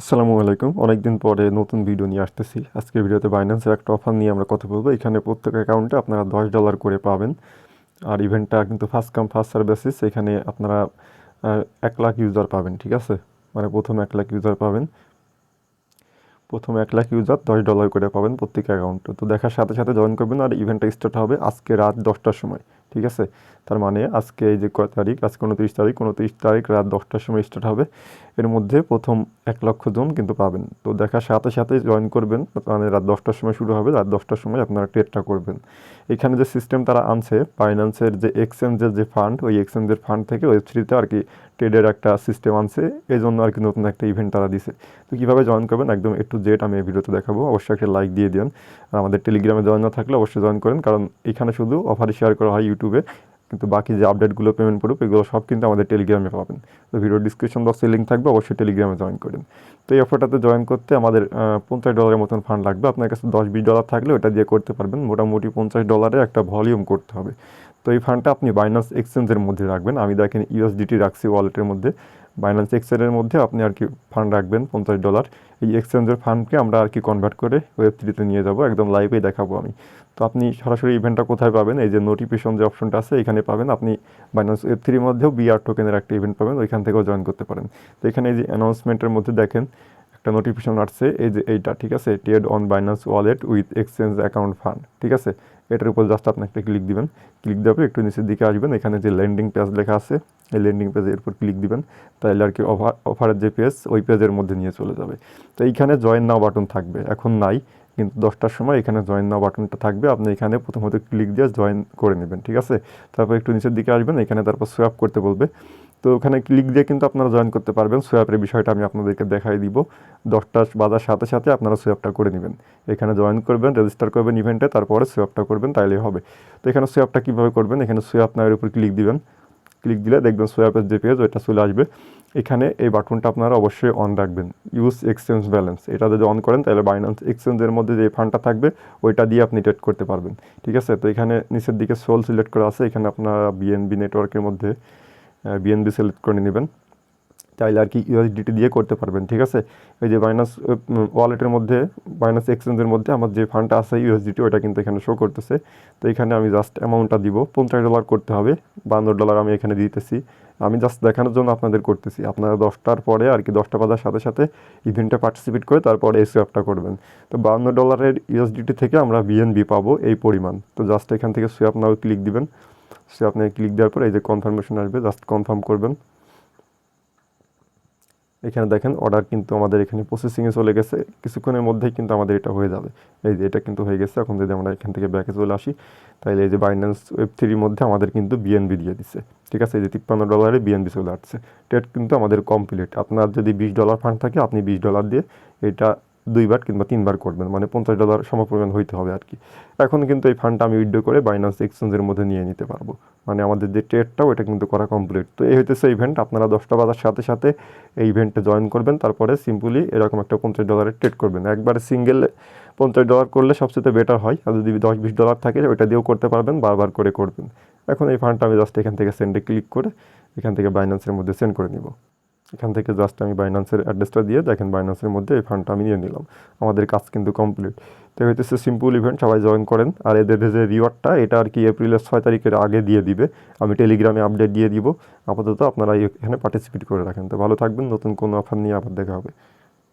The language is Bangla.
আসসালামু আলাইকুম। অনেকদিন পরে নতুন ভিডিও নিয়ে আসতেছি। আজকের ভিডিওতে বাইন্যান্সের একটা অফার নিয়ে আমরা কথা বলব। এখানে প্রত্যেক অ্যাকাউন্টে আপনারা দশ ডলার করে পাবেন। আর ইভেন্টটা কিন্তু ফার্স্ট কাম ফার্স্ট সার্ভিসেস এখানে আপনারা এক লাখ ইউজার পাবেন, ঠিক আছে? মানে প্রথম এক লাখ ইউজার পাবেন। প্রথম এক লাখ ইউজার দশ ডলার করে পাবেন প্রত্যেক অ্যাকাউন্টে তো দেখার সাথে সাথে জয়েন করবেন আর ইভেন্টটা স্টার্ট হবে আজকে রাত দশটার সময়, ঠিক আছে? তার মানে আজকে এই যে কয় তারিখ, আজকে উনত্রিশ তারিখ উনত্রিশ তারিখ রাত দশটার সময় স্টার্ট হবে। এর মধ্যে প্রথম এক লক্ষ জন কিন্তু পাবেন। তো দেখার সাথে সাথে জয়েন করবেন মানে রাত দশটার সময় শুরু হবে, রাত দশটার সময় আপনারা ট্রেডটা করবেন। এখানে যে সিস্টেম তারা আনছে ফাইন্যান্সের যে এক্সচেঞ্জের যে ফান্ড ওই এক্সচেঞ্জের ফান্ড থেকে ওয়েব থ্রিতে আর কি ট্রেডের একটা সিস্টেম আনছে। এই জন্য আর কি নতুন একটা ইভেন্ট তারা দিছে। তো কীভাবে জয়েন করবেন, একদম একটু জেড আমি এই ভিডিওতে দেখাবো। অবশ্যই একটা লাইক দিয়ে দিন আর আমাদের টেলিগ্রামে জয়েন না থাকলে অবশ্যই জয়েন করেন, কারণ এখানে শুধু অফার শেয়ার করা হয় ইউটিউবে কিন্তু বাকি যে আপডেটগুলো পেমেন্ট প্রুফ এগুলো সব কিন্তু আমাদের টেলিগ্রামে পাবেন। তো ভিডিও ডিসক্রিপশন বক্সে লিঙ্ক থাকবে, অবশ্যই টেলিগ্রামে জয়েন করেন তো এই অফারটাতে জয়েন করতে আমাদের পঞ্চাশ ডলারের মতন ফান্ড লাগবে। আপনার কাছে দশ, বিশ ডলার থাকলে ওটা দিয়ে করতে পারবেন। মোটামুটি পঞ্চাশ ডলারে একটা ভলিউম করতে হবে। তো এই ফান্ডটা আপনি বাইন্যান্স এক্সচেঞ্জের মধ্যে রাখবেন। আমি দেখেন ইউএসডিটি রাখছি ওয়ালেটের মধ্যে। বাইন্যান্স এক্সচেঞ্জের মধ্যে আপনি আর কি ফান্ড রাখবেন, পঞ্চাশ ডলার এই এক্সচেঞ্জের ফান্ডকে আমরা আর কি কনভার্ট করে ওয়েব থ্রিতে নিয়ে যাব, একদম লাইভেই দেখাবো আমি। তো আপনি সরাসরি ইভেন্টটা কোথায় পাবেন? এই যে নোটিফিকেশন যে অপশনটা আছে, এখানে পাবেন। আপনি বাইন্যান্স ওয়েব থ্রির মধ্যেও বিআর টোকেনের একটা ইভেন্ট পাবেন, ওইখান থেকেও জয়েন করতে পারেন। তো এখানে এই যে অ্যানাউন্সমেন্টের মধ্যে দেখেন, একটা নোটিফিকেশন আসছে, এই যে এইটা, ঠিক আছে? টিএড on Binance wallet with exchange account fund ঠিক আছে? এটার উপর জাস্ট আপনি একটা ক্লিক দিবেন। ক্লিক দেওয়ার পর একটু নিচের দিকে আসবেন। এখানে যে ল্যান্ডিং পেজ লেখা আছে, এই ল্যান্ডিং পেজের উপর ক্লিক দিবেন। তাহলে আর কি অফার অফারের যে পেজ ওই পেজের মধ্যে নিয়ে চলে যাবে। তো এইখানে জয়েন নাও বাটন থাকবে। এখন নাই, কিন্তু দশটার সময় এখানে জয়েন নাও বাটনটা থাকবে। আপনি এখানে প্রথমত ক্লিক দিয়ে জয়েন করে নেবেন, ঠিক আছে? তারপর একটু নিচের দিকে আসবেন। এখানে তারপর সোয়াপ করতে বলবে। তো ওখানে ক্লিক দিয়ে কিন্তু আপনারা জয়েন করতে পারবেন। সোয়াপের বিষয়টা আমি আপনাদেরকে দেখাই দিব। দশটা বাজার সাথে সাথে আপনারা সোয়াপটা করে নেবেন। এখানে জয়েন করবেন রেজিস্টার করবেন ইভেন্টে তারপরে সোয়াপটা করবেন, তাইলেই হবে। তো এখানে সোয়াপটা কীভাবে করবেন? এখানে সোয়াপ নামের উপর ক্লিক দিবেন। ক্লিক দিলে দেখবেন সোয়াপের যে পেজ ওইটা চলে আসবে। এখানে এই বাটনটা আপনারা অবশ্যই অন রাখবেন। ইউজ এক্সচেঞ্জ ব্যালেন্স এটা যদি অন করেন, তাহলে বাইন্যান্স এক্সচেঞ্জের মধ্যে যে ফান্ডটা থাকবে, ওইটা দিয়ে আপনি ট্রেড করতে পারবেন। ঠিক আছে? তো এখানে নিচের দিকে সোল সিলেক্ট করা আছে। এখানে আপনারা বিএনবি নেটওয়ার্কের মধ্যে বিএনবি সিলেক্ট করে নেবেন। চাইলে আর কি ইউএসডিটি দিয়ে করতে পারবেন, ঠিক আছে? এই যে বাইনাস ওয়ালেটের মধ্যে বাইনাস এক্সচেঞ্জের মধ্যে আমার যে ফান্ডটা আছে ইউএসডিটি ওটা কিন্তু এখানে শো করতেছে। তো এখানে আমি জাস্ট অ্যামাউন্টটা দিব, পঞ্চাশ ডলার করতে হবে, বান্ন ডলার আমি এখানে দিতেছি। আমি জাস্ট দেখানোর জন্য আপনাদের করতেছি। আপনারা দশটার পরে আর কি দশটা বাজার সাথে সাথে ইভেন্টে পার্টিসিপেট করে তারপরে এই সোয়াপটা করবেন। তো বান্ন ডলারের ইউএসডিটি থেকে আমরা বিএনবি পাবো এই পরিমাণ। তো জাস্ট এখান থেকে সোয়াপ নাও ক্লিক দিবেন। সোয়াপ নিয়ে ক্লিক দেওয়ার পর এই যে কনফার্মেশন আসবে জাস্ট কনফার্ম করবেন। এখানে দেখেন অর্ডার কিন্তু আমাদের এখানে প্রসেসিংয়ে চলে গেছে। কিছুক্ষণের মধ্যেই কিন্তু আমাদের এটা হয়ে যাবে। এই যে এটা কিন্তু হয়ে গেছে। এখন যদি আমরা এখান থেকে ব্যাকে চলে আসি, তাহলে এই যে বাইন্যান্স ওয়েব থ্রির মধ্যে আমাদের কিন্তু বিএনবি দিয়ে দিচ্ছে। ঠিক আছে? এই যে তিপ্পান্ন ডলারে বিএনবি চলে আসছে। ট্রেড কিন্তু আমাদের কমপ্লিট আপনার যদি বিশ ডলার ফান্ড থাকে, আপনি বিশ ডলার দিয়ে এটা দুইবার কিংবা তিনবার করবেন। মানে পঞ্চাশ ডলার সমপরিমাণ হইতে হবে আর কি। এখন কিন্তু এই ফান্ডটা আমি উইড্রো করে বাইন্যান্স এক্সচেঞ্জের মধ্যে নিয়ে নিতে পারব। মানে আমাদের যে ট্রেডটাও এটা কিন্তু করা কমপ্লিট তো এই হইতেছে ইভেন্ট আপনারা দশটা বাজার সাথে সাথে এই ইভেন্টে জয়েন করবেন। তারপরে সিম্পলি এরকম একটা পঞ্চাশ ডলারের ট্রেড করবেন। একবারে সিঙ্গেল পঞ্চাশ ডলার করলে সবচেয়ে বেটার হয়। আর যদি দশ বিশ ডলার থাকে, ওইটা দিয়েও করতে পারবেন, বারবার করে করবেন। এখন এই ফান্ডটা আমি জাস্ট এখান থেকে সেন্ডে ক্লিক করে এখান থেকে বাইন্যান্সের মধ্যে সেন্ড করে নিব। এখান থেকে জাস্ট আমি বাইন্যান্সের অ্যাড্রেসটা দিয়ে দেখেন বাইন্যান্সের মধ্যে এই ফান্ডটা আমি নিয়ে নিলাম। আমাদের কাজ কিন্তু কমপ্লিট তো হইতেছে সিম্পল ইভেন্ট সবাই জয়েন করেন। আর এদের যে রিওয়ার্ডটা এটা আর কি এপ্রিলের ছয় তারিখের আগে দিয়ে দিবে। আমি টেলিগ্রামে আপডেট দিয়ে দিব। আপাতত আপনারা এখানে পার্টিসিপেট করে রাখেন। তো ভালো থাকবেন, নতুন কোনো অফার নিয়ে আবার দেখা হবে।